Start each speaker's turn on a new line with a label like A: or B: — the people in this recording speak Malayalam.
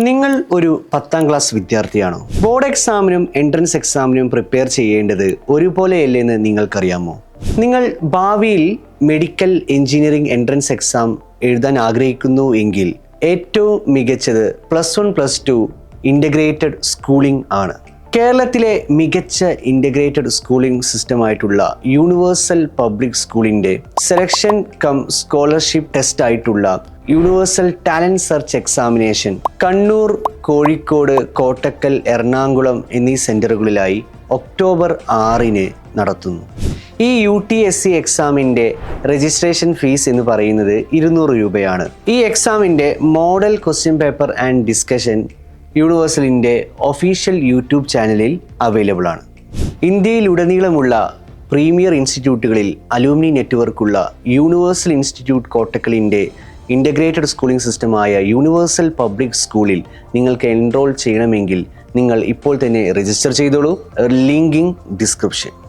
A: നിങ്ങൾ ഒരു പത്താം ക്ലാസ് വിദ്യാർത്ഥിയാണോ? ബോർഡ് എക്സാമിനും എൻട്രൻസ് എക്സാമിനും പ്രിപ്പയർ ചെയ്യേണ്ടത് ഒരുപോലെയല്ലെന്ന് നിങ്ങൾക്കറിയാമോ? നിങ്ങൾ ഭാവിയിൽ മെഡിക്കൽ എഞ്ചിനീയറിംഗ് എൻട്രൻസ് എക്സാം എഴുതാൻ ആഗ്രഹിക്കുന്നു എങ്കിൽ ഏറ്റവും മികച്ചത് plus one plus two integrated schooling ആണ്. കേരളത്തിലെ മികച്ച ഇന്റഗ്രേറ്റഡ് സ്കൂളിംഗ് സിസ്റ്റമായിട്ടുള്ള യൂണിവേഴ്സൽ പബ്ലിക് സ്കൂളിന്റെ സെലക്ഷൻ കം സ്കോളർഷിപ്പ് ടെസ്റ്റ് ആയിട്ടുള്ള universal talent search examination Kannur Kozhikode Kottakkal Ernakulam എന്നീ സെന്ററുകളിലായി ഒക്ടോബർ ആറിന് നടത്തുന്നു. ഈ യു ടി എസ് സി എക്സാമിന്റെ രജിസ്ട്രേഷൻ ഫീസ് എന്ന് പറയുന്നത് ഇരുന്നൂറ് രൂപയാണ്. ഈ എക്സാമിന്റെ model question paper and discussion യൂണിവേഴ്സലിന്റെ official YouTube ചാനലിൽ അവൈലബിൾ ആണ് ഇന്ത്യയിലുടനീളമുള്ള പ്രീമിയർ ഇൻസ്റ്റിറ്റ്യൂട്ടുകളിൽ അലൂമിനി നെറ്റ്വർക്കുള്ള യൂണിവേഴ്സൽ ഇൻസ്റ്റിറ്റ്യൂട്ട് കോട്ടക്കലിന്റെ ഇന്റഗ്രേറ്റഡ് സ്കൂളിംഗ് സിസ്റ്റമായ യൂണിവേഴ്സൽ പബ്ലിക് സ്കൂളിൽ നിങ്ങൾക്ക് എൻറോൾ ചെയ്യണമെങ്കിൽ നിങ്ങൾ ഇപ്പോൾ തന്നെ രജിസ്റ്റർ ചെയ്തോളൂ. Link in description.